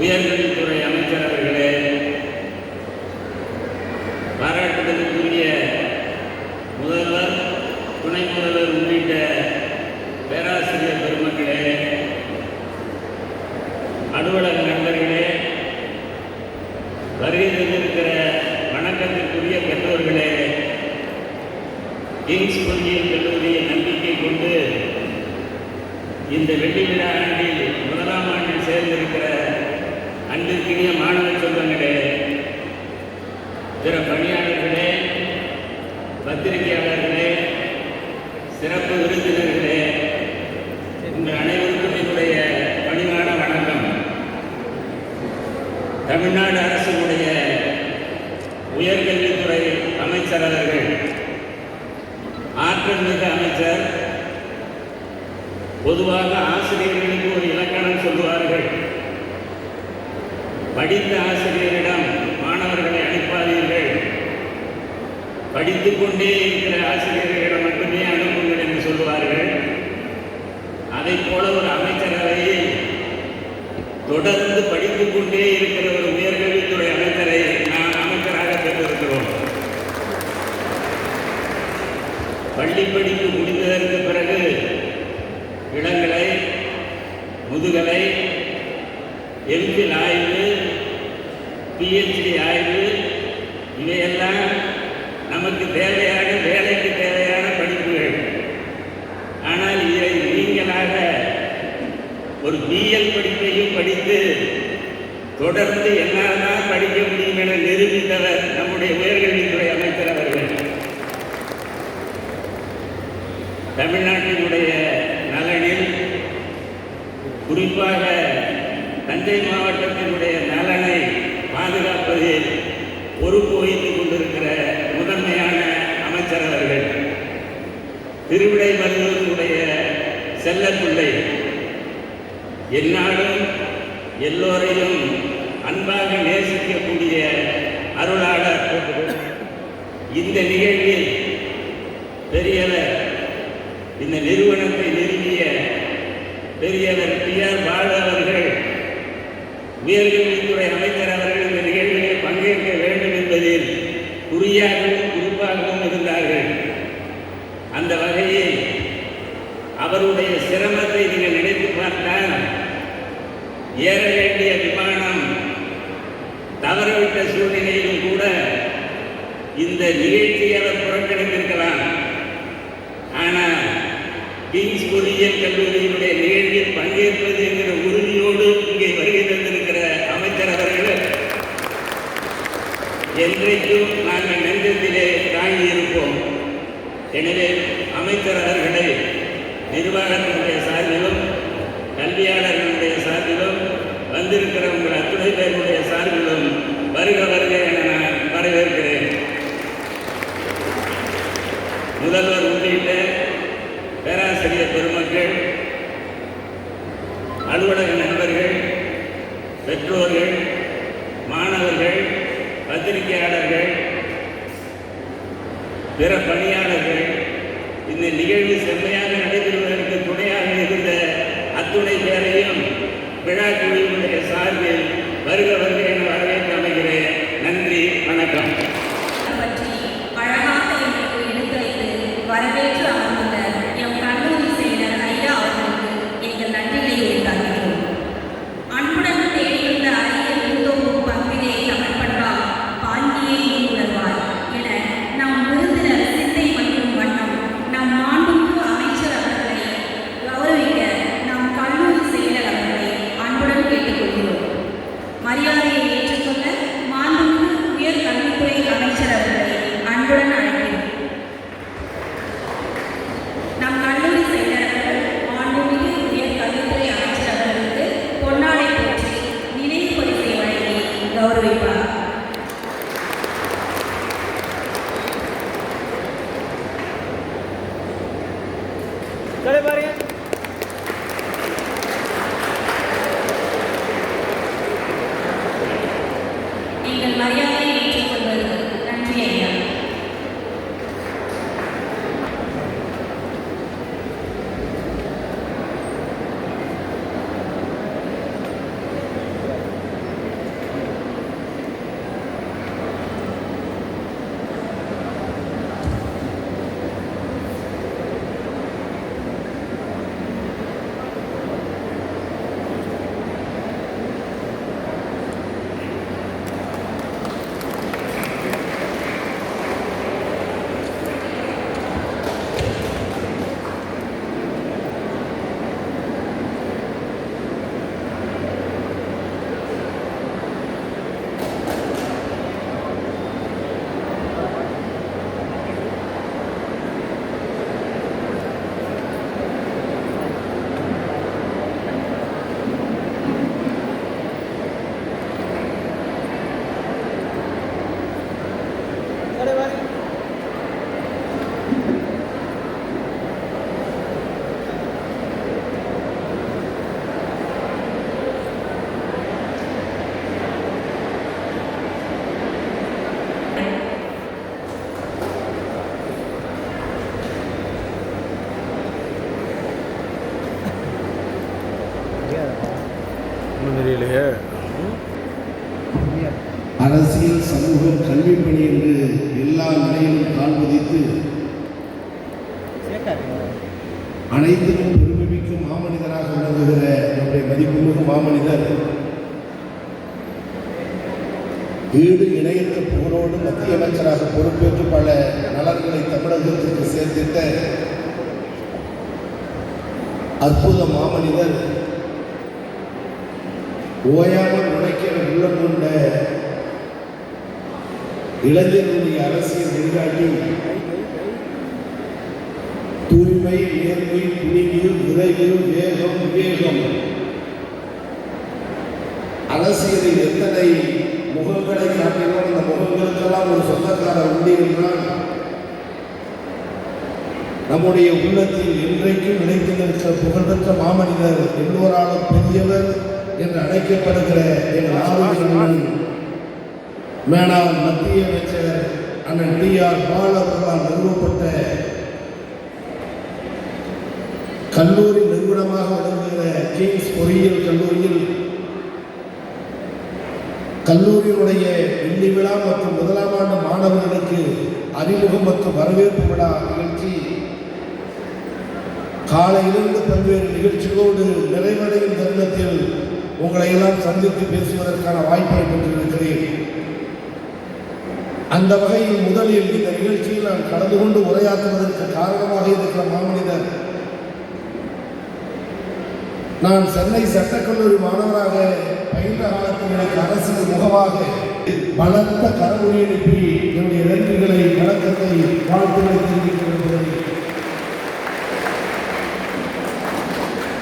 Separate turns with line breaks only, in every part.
உயர்கல்வித்துறை அமைச்சர் அவர்களே பாராட்டுதலுக்குரிய முதல்வர் துணை முதல்வர் உள்ளிட்ட பேராசிரியர் பெருமக்களே அலுவலக நண்பர்களே வருகை தந்திருக்கிற வணக்கத்திற்குரிய பெற்றோர்களே கிங்ஸ் பொறியியல் கல்லூரியை நம்பிக்கை கொண்டு இந்த வெள்ளி விழா ஆண்டில் முதலாம் ஆண்டில் சேர்ந்திருக்கிற அன்பிற்கினிய மாணவ செல்வங்களே பிற பணியாளர்களே பத்திரிகையாளர்களே சிறப்பு விருந்தினர்களே உங்கள் அனைவருக்கும் என்னுடைய பணிவான வணக்கம். தமிழ்நாடு அரசினுடைய உயர்கல்வித்துறை அமைச்சர் அவர்கள் ஆற்றல் மிகு அமைச்சர் பொதுவாக ஆசிரியர்களுக்கு ஒரு இலக்கணம் சொல்லுவார்கள். படித்த ஆசிரியரிடம் மாணவர்களை அனுப்பாதீர்கள். படித்துக் கொண்டே இருக்கிற ஆசிரியர்களிடம் மட்டுமே அனுப்புங்கள் என்று சொல்லுவார்கள். அதை போல ஒரு அமைச்சரவையை தொடர்ந்து படித்துக் கொண்டே இருக்கிற ஒரு உயர்கல்வித்துறை அமைச்சரை நாம் அமைச்சராக பெற்றிருக்கிறோம். பள்ளி படிப்பு முடிந்ததற்கு பிறகு இளங்கலை முதுகலை எம்பில் ஆய்வு பிஹெச்டி ஆய்வு இவையெல்லாம் நமக்கு தேவையான வேலைக்கு தேவையான படிப்புகள். ஆனால் இதை நீங்களாக ஒரு பிஎல் படிப்பையும் படித்து தொடர்ந்து என்னால் தான் படிக்க முடியும் என நிரூபித்தவர் நம்முடைய உயர்கல்வித்துறை அமைச்சர் அவர்கள். தமிழ்நாட்டினுடைய நலனில் குறிப்பாக தஞ்சை மாவட்டத்தினுடைய நலனை பாதுகாப்பதில் பொறுப்பு வைத்துக் கொண்டிருக்கிற முதன்மையான அமைச்சர் அவர்கள் திருவிடை மருதனுடைய செல்லப்பிள்ளை. எந்நாளும் எல்லோரையும் அன்பாக நேசிக்கக்கூடிய அருளாளர் இந்த நிகழ்வில் பெரியவர் இந்த நிறுவனத்தை நிறுவிய பெரியவர் பி ஆர் பாலு அவர்கள் உயர்கல்வித்துறை அமைச்சர் அவர்கள் இந்த நிகழ்விலே பங்கேற்க வேண்டும் என்பதில் குறியாகவும் குறிப்பாகவும் இருந்தார்கள் அந்த வகையில் அவருடைய சிரமத்தை நீங்கள் நினைத்து பார்த்தால் ஏற வேண்டிய விமானம் தவறவிட்ட சூழ்நிலையிலும் கூட இந்த நிகழ்ச்சியை அவர் புறக்கணித்திருக்கலாம் ஆனால் கிங்ஸ் பொறியியல் கல்லூரியினுடைய நிகழ்வில் பங்கேற்பது என்கிற உறுதியோடு இங்கே வருகை தந்திருக்கிற அமைச்சர் அவர்கள் என்றைக்கும் நாங்கள் நெஞ்சத்திலே தாங்கி இருப்போம் எனவே அமைச்சர் அவர்களை நிர்வாகத்தினுடைய சார்பிலும் கல்வியாளர்களுடைய சார்பிலும் வந்திருக்கிற உங்கள் அத்துணை பேருடைய சார்பிலும் வருக வருக என நான் வரவேற்கிறேன். முதல்வர் உள்ளிட்ட பேராசிரியர் பெருமக்கள் அலுவலக நண்பர்கள் பெற்றோர்கள் மாணவர்கள் பத்திரிகையாளர்கள் பிற பணியாளர்கள் இந்த நிகழ்வு செம்மையாக நடைபெறுவதற்கு துணையாக இருந்த அத்துணை பேரையும் விழா குழுவினுடைய சார்பில் வருக வருக என வரவேற்று அமைகிறேன். நன்றி வணக்கம்.
நீங்கள் மரியாதையை
தெரியலையே.
அரசியல் சமூகம் கல்வி பணி என்று எல்லா நிலையிலும் கால் பதித்து அனைத்திலும் பெருமைமிக்கும் மாமனிதராக விளங்குகிற நம்முடைய மதிப்புமிகு மாமனிதர் வீடு இணையற்ற புகழோடு மத்திய அமைச்சராக பொறுப்பேற்று பல நலன்களை தமிழகத்திற்கு சேர்த்திட்ட அற்புத மாமனிதர் ஓயாமல் உழைக்கிற உள்ளம் கொண்ட இளைஞர்களுடைய அரசியல் வழிகாட்டி தூய்மை நேர்மை துணிவு விரைவு வேகம் விவேகம். அரசியலில் எத்தனை முகங்களை காட்டினோம்? அந்த முகங்களுக்கெல்லாம் ஒரு சொந்தக்காரர் உண்டு என்றால் நம்முடைய உள்ளத்தில் என்றைக்கும் நினைத்து நிற்கிற புகழ்பெற்ற மாமனிதர் எல்லோராலும் பெரியவர் என்று அழைக்கப்படுகிற எங்கள் ஆரோக்கியமன் மேனாள் மத்திய அமைச்சர் அண்ணன் டி ஆர் பால் அவர்களால் நிறுவப்பட்ட கல்லூரி நிறுவனமாக விளங்குகிற கிங்ஸ் பொறியியல் கல்லூரியில் கல்லூரியினுடைய வெள்ளி விழா மற்றும் முதலாம் ஆண்டு மாணவர்களுக்கு அறிமுகம் மற்றும் வரவேற்பு விழா நிகழ்ச்சி காலையிலிருந்து பல்வேறு நிகழ்ச்சிகளோடு நிறைவடையும் தருணத்தில் உங்களை எல்லாம் சந்தித்து பேசுவதற்கான வாய்ப்பை பெற்றிருக்கிறேன். அந்த வகையில் முதலில் இந்த நிகழ்ச்சியில் நான் கலந்து கொண்டு உரையாற்றுவதற்கு காரணமாக இருக்கிற மாமனிதர் நான் சென்னை சட்டக்கல்லூரி மாணவராக பயின்ற காலத்தில் எனக்கு அரசின் முகமாக பலத்த கரமொழி அனுப்பி என்னுடைய நன்றிகளை வழக்கத்தை வாழ்த்துக்களை தெரிவிக்க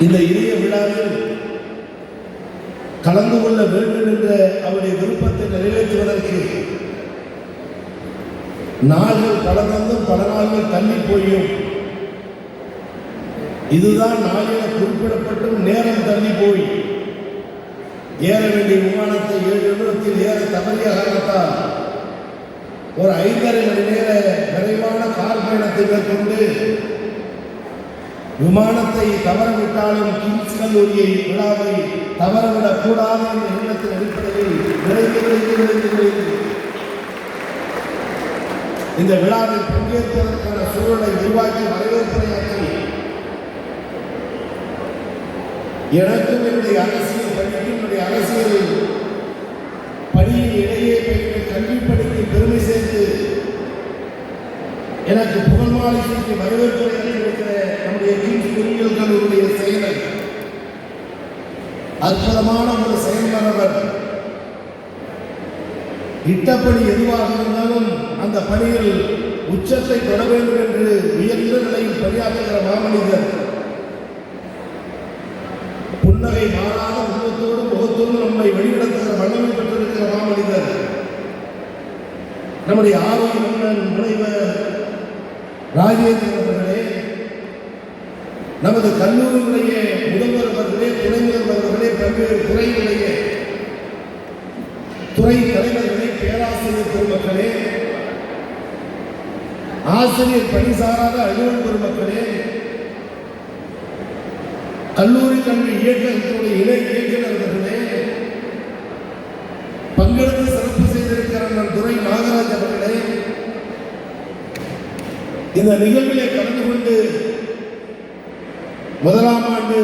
இந்த இளைய விழாவில் கலந்து கொள்ள வேண்டும் என்ற அவருடைய விருப்பத்தை நிறைவேற்றுவதற்கு நாள்கள் பல தந்தும் பல நாள்கள் தள்ளி போயும். இதுதான் நாள் குறிப்பிடப்பட்டும் நேரம் தள்ளி போய். ஏற வேண்டிய விமானத்தை ஏழு நிமிடத்தில் ஏற தவறிய காரணத்தால் ஒரு ஐந்தரை மணி நேர விரைவான கார் பயணத்தை மேற்கொண்டு விமானத்தை தவறவிட்டாலும் கிங்ஸ் கல்லூரியை விழாவை தவறவிடக் கூடாது என்ற எண்ணத்தின் அடிப்படையில் விரைந்து விரைந்து விரைந்து விரைந்து. இந்த விழாவில் பங்கேற்பதற்கான சூழலை உருவாக்கி வரவேற்புரையாற்றி எனக்கும் என்னுடைய அரசியல் பணிக்கும் என்னுடைய அரசியல் பணியின் இடையே எனக்கு புகழ் செலுத்தி சூட்டி நம்முடைய கிங்ஸ் பொறியியல் கல்லூரியுடைய செயலர் அற்புதமான ஒரு செயல்பரவர் இட்டப்பணி எதுவாக இருந்தாலும் அந்த பணியில் உச்சத்தை தொட வேண்டும் என்று உயர்ந்த நிலையில் பணியாற்றுகிற மாமனிதர். புன்னகை மாறாத முகத்தோடு முகத்தோடு நம்மை வழிநடத்துகிற வல்லமை பெற்றிருக்கிற மாமனிதர். நம்முடைய ஆரோக்கிய முனைவர் ராஜேந்திரன் அவர்களே நமது கல்லூரியுடைய முதல்வர் அவர்களே துணை அவர்களே பல்வேறு துறையிலேயே துறை தலைவர்களே பேராசிரியர் பெருமக்களே ஆசிரியர் பணி சாராத அலுவல் பெருமக்களே கல்லூரி கல்வி இயக்கத்துடைய இணை இயக்குநர்களே பங்கெடுத்து சிறப்பு செய்திருக்கிற அண்ணன் துறை நாகராஜ் அவர்களே இந்த நிகழ்விலே கலந்து கொண்டு முதலாம் ஆண்டு